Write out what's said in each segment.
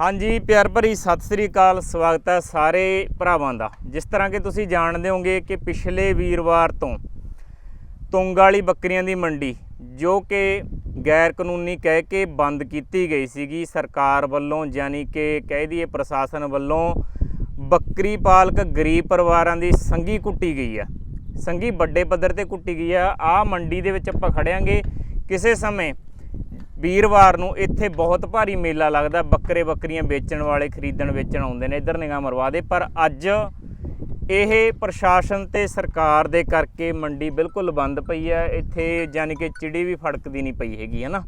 ਹਾਂਜੀ, ਪਿਆਰ ਭਰੀ ਸਤਿ ਸ੍ਰੀ ਅਕਾਲ। ਸਵਾਗਤ ਹੈ ਸਾਰੇ ਭਰਾਵਾਂ ਦਾ। ਜਿਸ ਤਰ੍ਹਾਂ ਕਿ ਤੁਸੀਂ ਜਾਣਦੇ ਹੋਗੇ ਕਿ ਪਿਛਲੇ ਵੀਰਵਾਰ ਤੋਂ ਤੁੰਗ ਵਾਲੀ ਬੱਕਰੀਆਂ ਦੀ ਮੰਡੀ, ਜੋ ਕਿ ਗੈਰ ਕਾਨੂੰਨੀ ਕਹਿ ਕੇ ਬੰਦ ਕੀਤੀ ਗਈ ਸੀਗੀ, ਸਰਕਾਰ ਵੱਲੋਂ ਯਾਨੀ ਕਿ ਕਹਿ ਦਈਏ ਪ੍ਰਸ਼ਾਸਨ ਵੱਲੋਂ ਬੱਕਰੀ ਪਾਲਕ ਗਰੀਬ ਪਰਿਵਾਰਾਂ ਦੀ ਸੰਗੀ ਕੁੱਟੀ ਗਈ ਆ ਸੰਗੀ ਵੱਡੇ ਪੱਧਰ ਤੇ ਕੁੱਟੀ ਗਈ ਆ ਆ ਮੰਡੀ ਦੇ ਵਿੱਚ ਆਪਾਂ ਖੜਿਆਂਗੇ ਕਿਸੇ ਸਮੇਂ ਵੀਰਵਾਰ ਨੂੰ ਇੱਥੇ ਬਹੁਤ ਭਾਰੀ ਮੇਲਾ ਲੱਗਦਾ। ਬੱਕਰੇ ਬੱਕਰੀਆਂ ਵੇਚਣ ਵਾਲੇ, ਖਰੀਦਣ ਵੇਚਣ ਆਉਂਦੇ ਨੇ, ਇੱਧਰ ਨਿਗਾਹ ਮਰਵਾ ਦੇ। ਪਰ ਅੱਜ ਇਹ ਪ੍ਰਸ਼ਾਸਨ ਤੇ ਸਰਕਾਰ ਦੇ ਕਰਕੇ ਮੰਡੀ ਬਿਲਕੁਲ ਬੰਦ ਪਈ ਹੈ। ਇੱਥੇ ਯਾਨੀ ਕਿ ਚਿੜੀ ਵੀ ਫੜਕਦੀ ਨਹੀਂ ਪਈ ਹੈਗੀ ਹੈ ਨਾ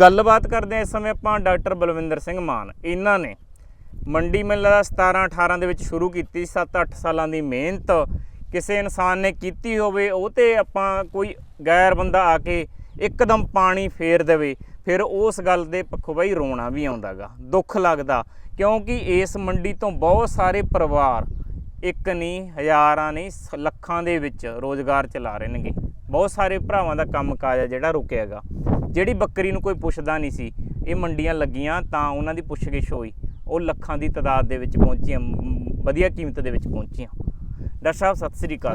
ਗੱਲਬਾਤ ਕਰਦੇ ਹਾਂ ਇਸ ਸਮੇਂ ਆਪਾਂ ਡਾਕਟਰ ਬਲਵਿੰਦਰ ਸਿੰਘ ਮਾਨ। ਇਹਨਾਂ ਨੇ ਮੰਡੀ ਮੇਲਾ ਲੱਗਦਾ 17 18 ਦੇ ਵਿੱਚ ਸ਼ੁਰੂ ਕੀਤੀ। 7-8 ਸਾਲਾਂ ਦੀ ਮਿਹਨਤ ਕਿਸੇ ਇਨਸਾਨ ਨੇ ਕੀਤੀ ਹੋਵੇ, ਉਹ ਤੇ ਆਪਾਂ ਕੋਈ ਗੈਰ ਬੰਦਾ ਆ ਕੇ ਇੱਕਦਮ ਪਾਣੀ ਫੇਰ ਦੇਵੇ, ਫਿਰ ਉਸ ਗੱਲ ਦੇ ਪੱਖੋਂ ਬਈ ਰੋਣਾ ਵੀ ਆਉਂਦਾਗਾ, ਦੁੱਖ ਲੱਗਦਾ। ਕਿਉਂਕਿ ਇਸ ਮੰਡੀ ਤੋਂ ਬਹੁਤ ਸਾਰੇ ਪਰਿਵਾਰ ਇੱਕ ਨਹੀਂ, ਹਜ਼ਾਰਾਂ ਨਹੀਂ, ਸ- ਲੱਖਾਂ ਦੇ ਵਿੱਚ ਰੋਜ਼ਗਾਰ ਚਲਾ ਰਹੇ ਨੇਗੇ ਬਹੁਤ ਸਾਰੇ ਭਰਾਵਾਂ ਦਾ ਕੰਮ ਕਾਜ ਆ ਜਿਹੜਾ ਰੁਕਿਆਗਾ। ਜਿਹੜੀ ਬੱਕਰੀ ਨੂੰ ਕੋਈ ਪੁੱਛਦਾ ਨਹੀਂ ਸੀ, ਇਹ ਮੰਡੀਆਂ ਲੱਗੀਆਂ ਤਾਂ ਉਹਨਾਂ ਦੀ ਪੁੱਛਗਿੱਛ ਹੋਈ। ਉਹ ਲੱਖਾਂ ਦੀ ਤਾਦਾਦ ਦੇ ਵਿੱਚ ਪਹੁੰਚੀਆਂ ਵਧੀਆ ਕੀਮਤ ਦੇ ਵਿੱਚ ਪਹੁੰਚੀਆਂ। ਡਾਕਟਰ ਸਾਹਿਬ, ਸਤਿ ਸ੍ਰੀ ਅਕਾਲ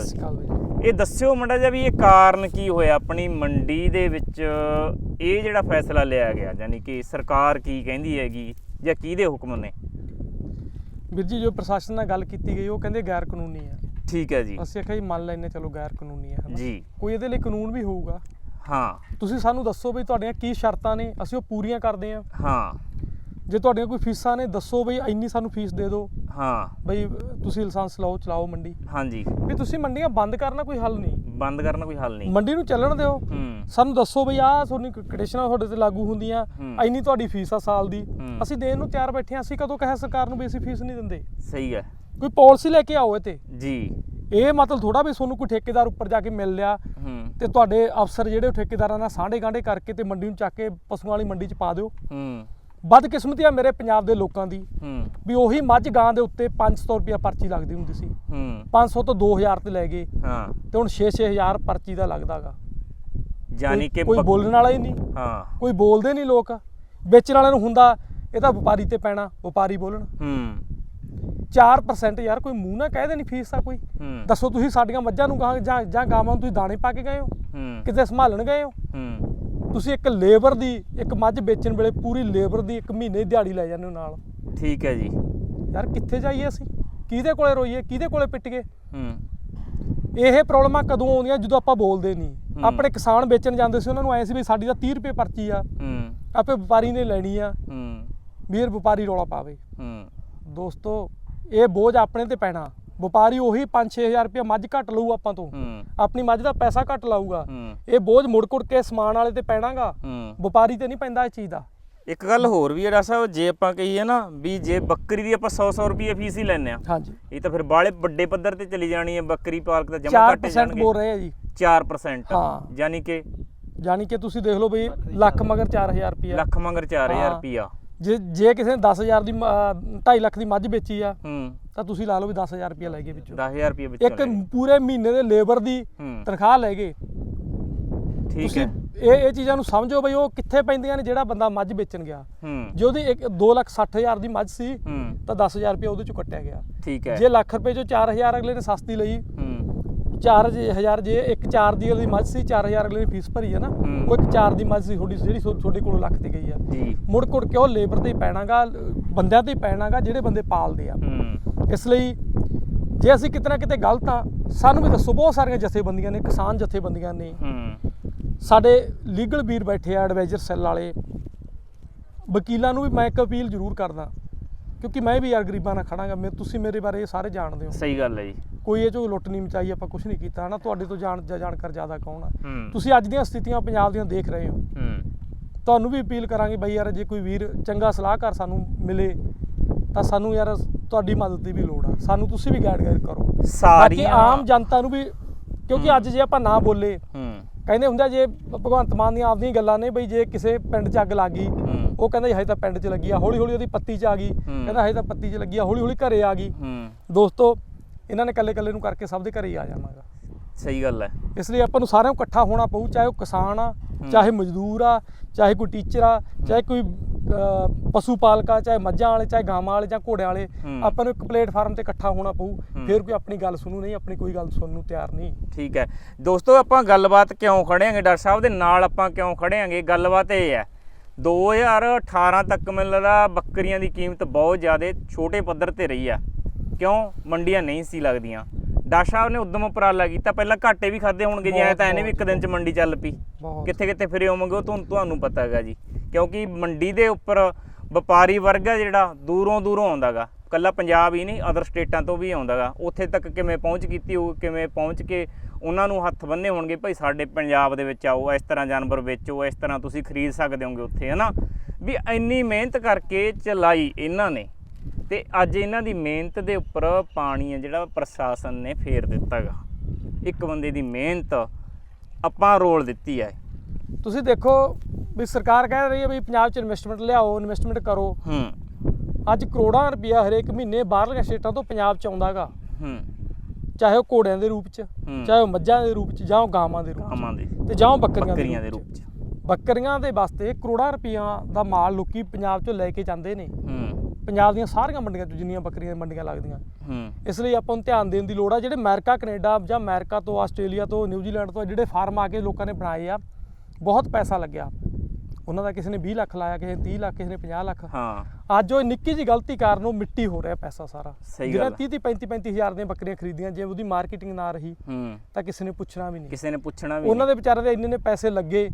ਜੀ ਇਹ ਦੱਸਿਓ ਮੜਾ ਜਿਹਾ ਵੀ ਇਹ ਕਾਰਨ ਕੀ ਹੋਇਆ? ਆਪਣੀ ਮੰਡੀ ਦੇ ਵਿੱਚ ਇਹ ਜਿਹੜਾ ਫੈਸਲਾ ਲਿਆ ਗਿਆ ਯਾਨੀ ਕਿ ਸਰਕਾਰ ਕੀ ਕਹਿੰਦੀ ਹੈਗੀ ਜਾਂ ਕਿਹਦੇ ਹੁਕਮ ਨੇ? ਵੀਰ ਜੀ ਜੋ ਪ੍ਰਸ਼ਾਸਨ ਨਾਲ ਗੱਲ ਕੀਤੀ ਗਈ ਉਹ ਕਹਿੰਦੇ ਗੈਰ ਕਾਨੂੰਨੀ ਹੈ ਠੀਕ ਹੈ ਜੀ। ਅਸੀਂ ਆਖਿਆ ਜੀ ਮੰਨ ਲੈਨੇ ਚਲੋ ਗੈਰ ਕਾਨੂੰਨੀ ਹੈ ਹਨਾ। ਜੀ। ਕੋਈ ਇਹਦੇ ਲਈ ਕਾਨੂੰਨ ਵੀ ਹੋਊਗਾ। ਹਾਂ। ਤੁਸੀਂ ਸਾਨੂੰ ਦੱਸੋ ਬਈ ਤੁਹਾਡੀਆਂ ਕੀ ਸ਼ਰਤਾਂ ਨੇ ਅਸੀਂ ਉਹ ਪੂਰੀਆਂ ਕਰਦੇ ਹਾਂ। ਹਾਂ। ਜੇ ਤੁਹਾਡੀਆਂ ਕੋਈ ਫੀਸਾਂ ਨੇ ਦੱਸੋ ਬਈ ਇੰਨੀ ਸਾਨੂੰ ਫੀਸ ਦੇ ਦਿਓ। ਹਾਂ। ਬਈ ਤੁਸੀਂ ਲਾਇਸੈਂਸ ਲਓ ਚਲਾਓ ਮੰਡੀ। ਹਾਂਜੀ। ਵੀ ਤੁਸੀਂ ਮੰਡੀਆਂ ਬੰਦ ਕਰਨਾ ਕੋਈ ਹੱਲ ਨਹੀਂ। ਬੰਦ ਕਰਨਾ ਕੋਈ ਹੱਲ ਨਹੀਂ। ਮੰਡੀ ਨੂੰ ਚੱਲਣ ਦਿਓ। ਸਾਨੂੰ ਦੱਸੋ ਬਈ ਆਹ ਤੁਹਾਨੂੰ ਕੰਡੀਸ਼ਨਾਂ ਤੁਹਾਡੇ ਤੇ ਲਾਗੂ ਹੁੰਦੀਆਂ। ਇੰਨੀ ਤੁਹਾਡੀ ਫੀਸ ਆ ਸਾਲ ਦੀ। ਅਸੀਂ ਦੇਣ ਨੂੰ ਤਿਆਰ ਬੈਠੇ ਹਾਂ। ਅਸੀਂ ਕਦੋਂ ਕਹੇ ਸਰਕਾਰ ਨੂੰ ਵੀ ਅਸੀਂ ਫੀਸ ਨਹੀਂ ਦਿੰਦੇ? ਸਹੀ ਹੈ। ਕੋਈ ਪਾਲਿਸੀ ਲੈ ਕੇ ਆਓ ਇਹ ਤੇ ਜੀ। ਇਹ ਮਤਲਬ ਥੋੜਾ ਵੀ ਤੁਹਾਨੂੰ ਕੋਈ ਠੇਕੇਦਾਰ ਉੱਪਰ ਜਾ ਕੇ ਮਿਲ ਲਿਆ। ਤੇ ਤੁਹਾਡੇ ਅਫਸਰ ਜਿਹੜੇ ਠੇਕੇਦਾਰਾਂ ਨਾਲ ਸਾਂਢੇ ਗਾਂਢੇ ਕਰਕੇ ਤੇ ਮੰਡੀ ਨੂੰ ਚੱਕ ਕੇ ਪਸ਼ੂਆਂ ਵਾਲੀ ਮੰਡੀ 'ਚ ਪਾ ਦਿਓ। ਹੂੰ। ਬਦਕਿਸਮਤੀ ਆ ਮੇਰੇ ਪੰਜਾਬ ਦੇ ਲੋਕਾਂ ਦੀ। ਹੂੰ। ਵੀ ਉਹੀ ਮੱਝ ਗਾਂ ਦੇ ਉੱਤੇ 500 ਰੁਪਿਆ ਪਰਚੀ ਲੱਗਦੀ ਹੁੰਦੀ ਸੀ। ਹੂੰ। 500 ਤੋਂ 2000 ਤੇ ਲੈ ਗਏ। ਹਾਂ। ਤੇ ਹੁਣ 6-6000 ਪਰਚੀ ਦਾ ਲੱਗਦਾਗਾ। ਯਾਨੀ ਕਿ ਕੋਈ ਬੋਲਣ ਵਾਲਾ ਹੀ ਨਹੀਂ। ਹਾਂ। ਕੋਈ ਬੋਲਦੇ ਨਹੀਂ ਲੋਕ। ਵੇਚਣ ਵਾਲਿਆਂ ਨੂੰ ਹੁੰਦਾ ਇਹ ਤਾਂ ਵਪਾਰੀ ਤੇ ਪੈਣਾ ਵਪਾਰੀ ਬੋਲਣ। ਹੂੰ। 4% ਯਾਰ ਕੋਈ ਮੂੰਹ ਨਾ ਕਹਿ ਦੇਣੀ ਫੀਸ ਆ ਕੋਈ। ਹੂੰ। ਦੱਸੋ ਤੁਸੀਂ ਸਾਡੀਆਂ ਮੱਝਾਂ ਨੂੰ ਗਾਂ ਜਾਂ ਜਾਂ ਗਾਵਾਂ ਨੂੰ ਤੁਸੀਂ ਦਾਣੇ ਪਾ ਕੇ ਗਏ ਹੋ? ਹੂੰ। ਕਿਤੇ ਸੰਭਾਲਣ ਗਏ ਹੋ? ਹੂੰ। ਤੁਸੀਂ ਇੱਕ ਲੇਬਰ ਦੀ ਇੱਕ ਮੱਝ ਵੇਚਣ ਵੇਲੇ ਪੂਰੀ ਲੇਬਰ ਦੀ ਇੱਕ ਮਹੀਨੇ ਦੀ ਦਿਹਾੜੀ ਲੈ ਜਾਂਦੇ ਹੋ ਨਾਲ। ਠੀਕ ਹੈ ਜੀ। ਯਾਰ ਕਿੱਥੇ ਜਾਈਏ ਅਸੀਂ? ਕਿਹਦੇ ਕੋਲੇ ਰੋਈਏ? ਕਿਹਦੇ ਕੋਲੇ ਪਿੱਟੀਏ? ਹੂੰ। ਇਹ ਪ੍ਰੋਬਲਮਾਂ ਕਦੋਂ ਆਉਂਦੀਆਂ? ਜਦੋਂ ਆਪਾਂ ਬੋਲਦੇ ਨਹੀਂ। ਆਪਣੇ ਕਿਸਾਨ ਵੇਚਣ ਜਾਂਦੇ ਸੀ ਉਹਨਾਂ ਨੂੰ ਐ ਸੀ ਵੀ ਸਾਡੀ ਤਾਂ 30 ਰੁਪਏ ਪਰਚੀ ਆ। ਹੂੰ। ਆਪੇ ਵਪਾਰੀ ਨੇ ਲੈਣੀ ਆ। ਹੂੰ। ਵੀਰ ਵਪਾਰੀ ਰੌਲਾ ਪਾਵੇ। ਹੂੰ। ਦੋਸਤੋ ਇਹ ਬੋਝ ਆਪਣੇ ਤੇ ਪੈਣਾ। ਵਪਾਰੀ ਉਹੀ 5-6000 ਰੁਪਏ ਮੱਝ ਘੱਟ ਲਊ ਆਪਾਂ ਤੋਂ। ਆਪਣੀ ਮੱਝ ਦਾ ਪੈਸਾ ਘੱਟ ਲਾਊਗਾ। ਇਹ ਬੋਝ ਮੁੜ ਕੁੜ ਕੇ ਸਮਾਨ ਵਾਲੇ ਤੇ ਪੈਣਾਗਾ। ਵਪਾਰੀ ਤੇ ਨਹੀਂ ਪੈਂਦਾ ਇਹ ਚੀਜ਼ ਦਾ। ਇੱਕ ਗੱਲ ਹੋਰ ਵੀ ਹੈ ਡਾਕਟਰ ਸਾਹਿਬ ਜੇ ਆਪਾਂ ਕਹੀਏ ਨਾ ਵੀ ਜੇ ਬੱਕਰੀ ਦੀ ਆਪਾਂ 100 100 ਰੁਪਏ ਫੀਸ ਹੀ ਲੈਨੇ ਆ ਹਾਂਜੀ। ਇਹ ਤਾਂ ਫਿਰ ਬਾਲੇ ਵੱਡੇ ਪੱਧਰ ਤੇ ਚਲੀ ਜਾਣੀ ਹੈ ਬੱਕਰੀ ਪਾਲਕ ਦਾ ਜਮਾ ਘੱਟੇ 4% ਜਾਣਗੇ। ਬੋਲ ਰਹੇ ਆ ਜੀ। 4% ਹਾਂ। ਯਾਨੀ ਕਿ ਯਾਨੀ ਕਿ ਤੁਸੀਂ ਦੇਖ ਲਓ ਬਈ ਲੱਖ ਮਗਰ 4000 ਰੁਪਿਆ ਲੱਖ ਮੰਗਰ 4000 ਹਾਂ। ਰੁਪਿਆ ਜੇ ਜੇ ਕਿਸੇ ਨੇ 10000 ਦੀ 2.5 ਲੱਖ ਦੀ ਮੱਝ ਵੇਚੀ ਆ ਹੂੰ। ਤਾਂ ਤੁਸੀਂ ਲਾ ਲਓ ਵੀ 10000 ਰੁਪਿਆ ਲੈ ਗਏ ਵਿੱਚੋਂ। 10000 ਰੁਪਏ ਵਿੱਚ ਇੱਕ ਪੂਰੇ ਮਹੀਨੇ ਦੇ ਲੇਬਰ ਦੀ ਹੂੰ। ਤਨਖਾਹ ਲੈ ਗਏ। ਠੀਕ ਤੁਸੀਂ ਹੈ। ਇਹ ਇਹ ਚੀਜ਼ਾਂ ਨੂੰ ਸਮਝੋ ਬਈ ਉਹ ਕਿੱਥੇ ਪੈਂਦੀਆਂ ਨੇ ਜਿਹੜਾ ਬੰਦਾ ਮੱਝ ਵੇਚਣ ਗਿਆ। ਹੂੰ। ਜੇ ਉਹਦੀ ਇੱਕ 260000 ਦੀ ਮੱਝ ਸੀ ਹੂੰ। ਤਾਂ 10000 ਰੁਪਏ ਉਹਦੇ ਚੋਂ ਕੱਟਿਆ ਗਿਆ। ਠੀਕ ਹੈ। ਜੇ ਲੱਖ ਰੁਪਏ ਚੋਂ 4000 ਅਗਲੇ ਨੇ ਸਸਤੀ ਲਈ ਹੂੰ। 4000 ਜੇ ਇੱਕ 4 ਦੀ ਉਹਦੀ ਮੱਝ ਸੀ 4000 ਅਗਲੇ ਨੇ ਫੀਸ ਭਰੀ ਹੈ ਨਾ ਹੂੰ। ਉਹ ਇੱਕ 4 ਦੀ ਮੱਝ ਸੀ ਤੁਹਾਡੀ ਜਿਹੜੀ ਥੋ- ਤੁਹਾਡੇ ਕੋਲੋਂ ਲੱਖ ਤੇ ਗਈ ਆ। ਜੀ। ਮੁੜ ਕੁੜ ਕੇ ਉਹ ਲੇਬਰ ਤੇ ਹੀ ਪੈਣਾਗਾ ਬੰਦਿਆਂ ਤੇ ਹੀ ਪੈਣਾਗਾ ਜਿਹੜੇ ਬੰਦੇ ਪਾਲਦੇ ਆ। ਹੂੰ। ਇਸ ਲਈ ਜੇ ਅਸੀਂ ਕਿਤੇ ਨਾ ਕਿਤੇ ਗਲਤ ਆ ਸਾਨੂੰ ਵੀ ਦੱਸੋ ਬਹੁਤ ਸਾਰੀਆਂ ਜਥੇਬੰਦੀਆਂ ਨੇ ਕਿਸਾਨ ਜਥੇਬੰਦੀਆਂ ਨੇ। ਸਾਡੇ ਲੀਗਲ ਵੀਰ ਬੈਠੇ ਆ ਐਡਵਾਈਜ਼ਰ ਸੈੱਲ ਵਾਲੇ। ਵਕੀਲਾਂ ਨੂੰ ਵੀ ਮੈਂ ਇੱਕ ਅਪੀਲ ਜ਼ਰੂਰ ਕਰਦਾ ਕਿਉਂਕਿ ਮੈਂ ਵੀ ਯਾਰ ਗਰੀਬਾਂ ਨਾਲ ਖੜਾਂਗਾ ਮੈਂ ਤੁਸੀਂ ਮੇਰੇ ਬਾਰੇ ਇਹ ਸਾਰੇ ਜਾਣਦੇ ਹੋ। ਸਹੀ ਗੱਲ ਹੈ ਜੀ। ਕੋਈ ਇਹ ਚੋਂ ਲੁੱਟ ਨਹੀਂ ਮਚਾਈ ਆਪਾਂ ਕੁਝ ਨਹੀਂ ਕੀਤਾ ਹਨਾ? ਤੁਹਾਡੇ ਤੋਂ ਜਾਣ ਜਾਂ ਜਾਣਕਾਰ ਜ਼ਿਆਦਾ ਕੌਣ ਆ? ਤੁਸੀਂ ਅੱਜ ਦੀਆਂ ਸਥਿਤੀਆਂ ਪੰਜਾਬ ਦੀਆਂ ਦੇਖ ਰਹੇ ਹੂੰ। ਤੁਹਾਨੂੰ ਵੀ ਅਪੀਲ ਕਰਾਂਗੇ ਬਈ ਯਾਰ ਜੇ ਕੋਈ ਵੀਰ ਚੰਗਾ ਸਲਾਹਕਾਰ ਸਾਨੂੰ ਮਿਲੇ ਤਾਂ ਸਾਨੂੰ ਯਾਰ ਤੁਹਾਡੀ ਮਦਦ ਦੀ ਵੀ ਲੋੜ ਆ। ਸਾਨੂੰ ਤੁਸੀਂ ਵੀ ਗਾਈਡ ਗਾਈਡ ਕਰੋ। ਬਾਕੀ ਸਾਰੀਆਂ ਆਮ ਜਨਤਾ ਨੂੰ ਵੀ ਕਿਉਂਕਿ ਅੱਜ ਜੇ ਆਪਾਂ ਨਾ ਬੋਲੇ ਹੂੰ। ਕਹਿੰਦੇ ਹੁੰਦੇ ਜੇ ਭਗਵੰਤ ਮਾਨ ਦੀਆਂ ਆਪਦੀਆਂ ਗੱਲਾਂ ਨੇ ਬਈ ਜੇ ਕਿਸੇ ਪਿੰਡ 'ਚ ਅੱਗ ਲੱਗ ਗਈ ਹੂੰ। ਉਹ ਕਹਿੰਦਾ ਜੀ ਹਜੇ ਤਾਂ ਪਿੰਡ 'ਚ ਲੱਗੀ ਆ ਹੌਲੀ ਹੌਲੀ ਉਹਦੀ ਪੱਤੀ 'ਚ ਆ ਗਈ। ਕਹਿੰਦਾ ਹਜੇ ਤਾਂ ਪੱਤੀ 'ਚ ਲੱਗੀ ਆ ਹੌਲੀ ਹੌਲੀ ਘਰੇ ਆ ਗਈ। ਹੂੰ। ਦੋਸਤੋ ਇਹਨਾਂ ਨੇ ਕੱਲੇ ਕੱਲੇ ਨੂੰ ਕਰਕੇ ਸਭ ਦੇ ਘਰੇ ਹੀ ਆ ਜਾਣਾਗਾ ਸਹੀ ਗੱਲ ਹੈ। ਇਸ ਲਈ ਆਪਾਂ ਨੂੰ ਸਾਰਿਆਂ ਨੂੰ ਇਕੱਠਾ ਹੋਣਾ ਪਊ ਚਾਹੇ ਉਹ ਕਿਸਾਨ ਆ ਚਾਹੇ ਮਜ਼ਦੂਰ ਆ ਚਾਹੇ ਕੋਈ ਟੀਚਰ ਆ ਚਾਹੇ ਕੋਈ ਪਸ਼ੂ ਪਾਲਕਾ ਚਾਹੇ ਮੱਝਾਂ ਵਾਲੇ ਚਾਹੇ ਗਾਵਾਂ ਵਾਲੇ ਜਾਂ ਘੋੜਿਆਂ ਵਾਲੇ। ਆਪਾਂ ਨੂੰ ਇੱਕ ਪਲੇਟਫਾਰਮ ਤੇ ਇਕੱਠਾ ਹੋਣਾ ਪਊ। ਫਿਰ ਕੋਈ ਆਪਣੀ ਗੱਲ ਸੁਣੂ ਨਹੀਂ ਆਪਣੀ ਕੋਈ ਗੱਲ ਸੁਣਨ ਨੂੰ ਤਿਆਰ ਨਹੀਂ। ਠੀਕ ਹੈ। ਦੋਸਤੋ ਆਪਾਂ ਗੱਲਬਾਤ ਕਿਉਂ ਖੜਿਆਂਗੇ ਡਾਕਟਰ ਸਾਹਿਬ ਦੇ ਨਾਲ ਆਪਾਂ ਕਿਉਂ ਖੜਿਆਂਗੇ ਗੱਲਬਾਤ ਇਹ ਹੈ 2018 ਤੱਕ ਮੈਨੂੰ ਲੱਗਦਾ ਬੱਕਰੀਆਂ ਦੀ ਕੀਮਤ ਬਹੁਤ ਜ਼ਿਆਦਾ ਛੋਟੇ ਪੱਧਰ ਤੇ ਰਹੀ ਆ। ਕਿਉਂ? ਮੰਡੀਆਂ ਨਹੀਂ ਸੀ ਲੱਗਦੀਆਂ। ਡਾਕਟਰ ਸਾਹਿਬ ਨੇ ਉਦਮ ਉਪਰਾਲਾ ਕੀਤਾ। ਪਹਿਲਾਂ ਘਾਟੇ ਵੀ ਖਾਦੇ ਹੋਣਗੇ ਜੀ ਐ ਤਾਂ ਇਹਨੇ ਵੀ ਇੱਕ ਦਿਨ ਚ ਮੰਡੀ ਚੱਲ ਪਈ। ਕਿੱਥੇ ਕਿੱਥੇ ਫਿਰੇ ਹੋਵੋਗੇ ਉਹ ਤੁਹਾਨੂੰ ਤੁਹਾਨੂੰ ਪਤਾ ਹੈਗਾ ਜੀ। ਕਿਉਂਕਿ ਮੰਡੀ ਦੇ ਉੱਪਰ ਵਪਾਰੀ ਵਰਗ ਹੈ ਜਿਹੜਾ ਦੂਰੋਂ ਦੂਰੋਂ ਆਉਂਦਾਗਾ। ਕੱਲਾ ਪੰਜਾਬ ਹੀ ਨਹੀਂ ਅਦਰ ਸਟੇਟਾਂ ਤੋਂ ਵੀ ਆਉਂਦਾਗਾ। ਉੱਥੇ ਤੱਕ ਕਿਵੇਂ ਪਹੁੰਚ ਕੀਤੀ ਹੋਊ, ਕਿਵੇਂ ਪਹੁੰਚ ਕੇ ਉਹਨਾਂ ਨੂੰ ਹੱਥ ਬੰਨੇ ਹੋਣਗੇ, ਭਾਈ ਸਾਡੇ ਪੰਜਾਬ ਦੇ ਵਿੱਚ ਆਓ, ਇਸ ਤਰ੍ਹਾਂ ਜਾਨਵਰ ਵੇਚੋ, ਇਸ ਤਰ੍ਹਾਂ ਤੁਸੀਂ ਖਰੀਦ ਸਕਦੇ ਹੋਗੇ ਉੱਥੇ, ਹਨਾ? ਵੀ ਇੰਨੀ ਮਿਹਨਤ ਕਰਕੇ ਚਲਾਈ ਇਹਨਾਂ ਨੇ ਤੇ ਅੱਜ ਇਹਨਾਂ ਦੀ ਮਿਹਨਤ ਦੇ ਉੱਪਰ ਪਾਣੀ ਹੈ ਜਿਹੜਾ ਪ੍ਰਸ਼ਾਸਨ ਨੇ ਫੇਰ ਦਿੱਤਾਗਾ। ਇੱਕ ਬੰਦੇ ਦੀ ਮਿਹਨਤ ਆਪਾਂ ਰੋਲ ਦਿੱਤੀ ਹੈ ਤੁਸੀਂ ਦੇਖੋ ਵੀ ਸਰਕਾਰ ਕਹਿ ਰਹੀ ਹੈ ਵੀ ਪੰਜਾਬ 'ਚ ਇਨਵੈਸਟਮੈਂਟ ਲਿਆਓ ਇਨਵੈਸਟਮੈਂਟ ਕਰੋ। ਹੂੰ। ਅੱਜ ਕਰੋੜਾਂ ਰੁਪਇਆ ਹਰੇਕ ਮਹੀਨੇ ਬਾਹਰਲੀਆਂ ਸਟੇਟਾਂ ਤੋਂ ਪੰਜਾਬ 'ਚ ਆਉਂਦਾਗਾ ਹੂੰ। ਚਾਹੇ ਉਹ ਘੋੜਿਆਂ ਦੇ ਰੂਪ 'ਚ। ਚਾਹੇ ਉਹ ਮੱਝਾਂ ਦੇ ਰੂਪ 'ਚ ਜਾਂ ਉਹ ਗਾਵਾਂ ਦੇ ਰੂਪ 'ਚ। ਤੇ ਜਾਂ ਉਹ ਬੱਕਰੀਆਂ ਦੇ ਰੂਪ ਚ। ਬੱਕਰੀਆਂ ਦੇ ਵਾਸਤੇ ਕਰੋੜਾਂ ਰੁਪਈਆਂ ਦਾ ਮਾਲ ਲੋਕੀ ਪੰਜਾਬ 'ਚੋਂ ਲੈ ਕੇ ਜਾਂਦੇ ਨੇ। ਪੰਜਾਬ ਦੀਆਂ ਸਾਰੀਆਂ ਮੰਡੀਆਂ 'ਚ ਜਿੰਨੀਆਂ ਬੱਕਰੀਆਂ ਦੀਆਂ ਮੰਡੀਆਂ ਲੱਗਦੀਆਂ। ਇਸ ਲਈ ਆਪਾਂ ਨੂੰ ਧਿਆਨ ਦੇਣ ਦੀ ਲੋੜ ਆ ਜਿਹੜੇ ਅਮਰੀਕਾ ਕੈਨੇਡਾ ਜਾਂ ਅਮਰੀਕਾ ਤੋਂ ਆਸਟ੍ਰੇਲੀਆ ਤੋਂ ਨਿਊਜ਼ੀਲੈਂਡ ਤੋਂ ਜਿਹੜੇ ਫਾਰਮ ਆ ਕੇ ਲੋਕਾਂ ਨੇ ਬਣਾਏ ਆ ਬਹੁਤ ਪੈਸਾ ਲੱਗਿਆ। ਉਹਨਾਂ ਦਾ ਕਿਸੇ ਨੇ 20 ਲੱਖ ਲਾਇਆ ਕਿਸੇ ਨੇ 30 ਲੱਖ ਕਿਸੇ ਨੇ 50 ਲੱਖ। ਹਾਂ। ਅੱਜ ਉਹ ਨਿੱਕੀ ਜੀ ਗਲਤੀ ਕਾਰਨ ਉਹ ਮਿੱਟੀ ਹੋ ਰਿਹਾ ਪੈਸਾ ਸਾਰਾ। ਜਿਹੜਾ ਗੱਲ ਆ। 30 30 35 35 ਹਜ਼ਾਰ ਦੀਆਂ ਬੱਕਰੀਆਂ ਖਰੀਦੀਆਂ ਜੇ ਉਹਦੀ ਮਾਰਕੀਟਿੰਗ ਨਾ ਰਹੀ ਹੂੰ। ਤਾਂ ਕਿਸੇ ਨੇ ਪੁੱਛਣਾ ਵੀ ਨਹੀਂ। ਕਿਸੇ ਨੇ ਪੁੱਛਣਾ ਵੀ ਉਹਨਾਂ ਦੇ ਵਿਚਾਰੇ ਦੇ ਇੰਨੇ ਨੇ ਪੈਸੇ ਲੱਗੇ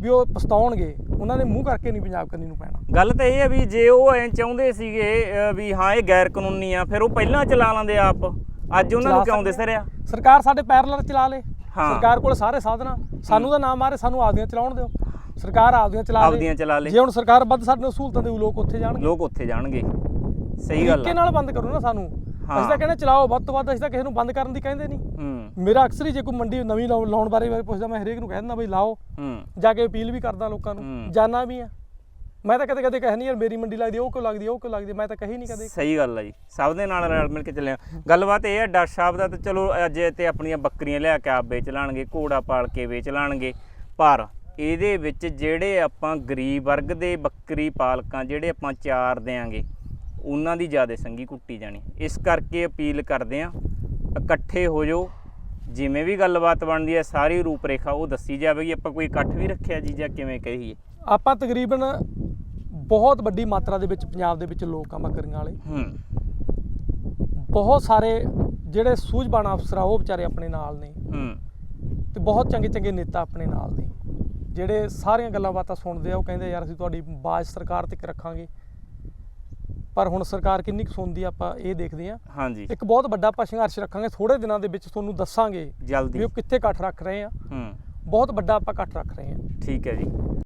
ਵੀ ਉਹ ਪਛਤਾਉਣਗੇ। ਉਹਨਾਂ ਨੇ ਮੂੰਹ ਕਰਕੇ ਨਹੀਂ ਪੰਜਾਬ ਕਰਨੀ ਨੂੰ ਪੈਣਾ। ਗੱਲ ਤਾਂ ਇਹ ਹੈ ਵੀ ਜੇ ਉਹ ਐਂ ਚਾਹੁੰਦੇ ਸੀਗੇ ਵੀ ਹਾਂ ਇਹ ਗੈਰ ਕਾਨੂੰਨੀ ਆ ਫਿਰ ਉਹ ਪਹਿਲਾਂ ਚਲਾ ਲੈਂਦੇ ਆਪ। ਅੱਜ ਉਹਨਾਂ ਨੂੰ ਕਿਉਂ ਦਿਸ ਰਿਹਾ? ਸਰਕਾਰ ਸਾਡੇ ਪੈਰਲਰ ਚਲਾ ਲੇ। ਸਰਕਾਰ ਕੋਲ ਸਾਰੇ ਸਾਧਨ। ਸਾਨੂੰ ਤਾਂ ਨਾ ਮਾਰੇ ਸਾਨੂੰ ਆਪਦੀਆਂ ਚਲਾਉਣ ਦਿਓ। ਸਰਕਾਰ ਆਪਦੀਆਂ ਚਲਾ ਲੇ। ਆਪਦੀਆਂ ਚਲਾ ਲੇ। ਜੇ ਹੁਣ ਸਰਕਾਰ ਵੱਧ ਸਾਡੇ ਨੂੰ ਸਹੂਲਤਾਂ ਦੇਊ ਲੋਕ ਉੱਥੇ ਜਾਣਗੇ। ਲੋਕ ਉੱਥੇ ਜਾਣਗੇ। ਸਹੀ ਗੱਲ ਆ। ਨਾਲ ਬੰਦ ਕਰੋ ਨਾ ਸਾਨੂੰ। ਅਸੀਂ ਤਾਂ ਕਹਿੰਦੇ ਚਲਾਓ ਵੱਧ ਤੋਂ ਵੱਧ ਅਸੀਂ ਤਾਂ ਕਿਸੇ ਨੂੰ ਬੰਦ ਕਰਨ ਦੀ ਕਹਿੰਦੇ ਨਹੀਂ। ਹੂੰ। ਮੇਰਾ ਅਕਸਰ ਹੀ ਜੇ ਕੋਈ ਮੰਡੀ ਨਵੀਂ ਲਾਉ- ਲਾਉਣ ਬਾਰੇ ਬਾਰੇ ਪੁੱਛਦਾ ਮੈਂ ਹਰੇਕ ਨੂੰ ਕਹਿ ਦਿੰਦਾ ਬਈ ਲਾਓ। ਹੂੰ। ਜਾ ਕੇ ਅਪੀਲ ਵੀ ਕਰਦਾ ਲੋਕਾਂ ਨੂੰ। ਜਾਣਾ ਵੀ ਆ। ਮੈਂ ਤਾਂ ਕਦੇ ਕਦੇ ਕਹਿ ਨਹੀਂ ਯਾਰ ਮੇਰੀ ਮੰਡੀ ਲੱਗਦੀ ਉਹ ਕਿਉਂ ਲੱਗਦੀ ਉਹ ਕਿਉਂ ਲੱਗਦੀ ਮੈਂ ਤਾਂ ਕਹੀ ਨਹੀਂ ਕਦੇ। ਸਹੀ ਗੱਲ ਆ ਜੀ। ਸਭ ਦੇ ਨਾਲ ਰਲ ਮਿਲ ਕੇ ਚੱਲੇ ਆ। ਗੱਲਬਾਤ ਇਹ ਹੈ ਡਾਕਟਰ ਸਾਹਿਬ ਦਾ ਤੇ ਚਲੋ ਅੱਜ ਤੇ ਆਪਣੀਆਂ ਬੱਕਰੀਆਂ ਲਿਆ ਕੇ ਆਪ ਵੇਚ ਲਾਣਗੇ ਘੋੜਾ ਪਾਲ ਕੇ ਵੇਚ ਲਾਣਗੇ। ਪਰ ਇਹਦੇ ਵਿੱਚ ਜਿਹੜੇ ਆਪਾਂ ਗਰੀਬ ਵਰਗ ਦੇ ਬੱਕਰੀ ਪਾਲਕਾਂ ਜਿਹੜੇ ਆਪਾਂ ਚਾਰ ਦਿਆਂਗੇ ਉਹਨਾਂ ਦੀ ਜ਼ਿਆਦਾ ਸੰਗੀ ਕੁੱਟੀ ਜਾਣੀ। ਇਸ ਕਰਕੇ ਅਪੀਲ ਕਰਦੇ ਆ ਇਕੱਠੇ ਹੋ ਜਾਓ। ਜਿਵੇਂ ਵੀ ਗੱਲਬਾਤ ਬਣਦੀ ਹੈ ਸਾਰੀ ਰੂਪਰੇਖਾ ਉਹ ਦੱਸੀ ਜਾਵੇਗੀ ਆਪਾਂ ਕੋਈ ਇਕੱਠ ਵੀ ਰੱਖਿਆ ਜੀ ਜਾਂ ਕਿਵੇਂ ਕਹੀਏ। ਆਪਾਂ ਤਕਰੀਬਨ ਬਹੁਤ ਵੱਡੀ ਮਾਤਰਾ ਦੇ ਵਿੱਚ ਪੰਜਾਬ ਦੇ ਵਿੱਚ ਲੋਕ ਆ ਬੱਕਰੀਆਂ ਵਾਲੇ। ਹੂੰ। ਬਹੁਤ ਸਾਰੇ ਜਿਹੜੇ ਸੂਝਵਾਨ ਅਫਸਰ ਆ ਉਹ ਵਿਚਾਰੇ ਆਪਣੇ ਨਾਲ ਨੇ। ਹੂੰ। ਤੇ ਬਹੁਤ ਚੰਗੇ ਚੰਗੇ ਨੇਤਾ ਆਪਣੇ ਨਾਲ ਨੇ। ਜਿਹੜੇ ਸਾਰੀਆਂ ਗੱਲਾਂ ਬਾਤਾਂ ਸੁਣਦੇ ਆ ਉਹ ਕਹਿੰਦੇ ਯਾਰ ਅਸੀਂ ਤੁਹਾਡੀ ਬਾਜ਼ ਸਰਕਾਰ ਤੱਕ ਰੱਖਾਂਗੇ। ਪਰ ਹੁਣ ਸਰਕਾਰ ਕਿੰਨੀ ਕੁ ਸੁਣਦੀ ਆ ਆਪਾਂ ਇਹ ਦੇਖਦੇ ਆ। ਹਾਂਜੀ। ਇੱਕ ਬਹੁਤ ਵੱਡਾ ਆਪਾਂ ਸੰਘਰਸ਼ ਰੱਖਾਂਗੇ ਥੋੜੇ ਦਿਨਾਂ ਦੇ ਵਿੱਚ ਤੁਹਾਨੂੰ ਦੱਸਾਂਗੇ ਜਲਦੀ। ਵੀ ਉਹ ਕਿੱਥੇ ਇਕੱਠ ਰੱਖ ਰਹੇ ਆ। ਹੂੰ। ਬਹੁਤ ਵੱਡਾ ਆਪਾਂ ਇਕੱਠ ਰੱਖ ਰਹੇ ਆ। ਠੀਕ ਹੈ ਜੀ।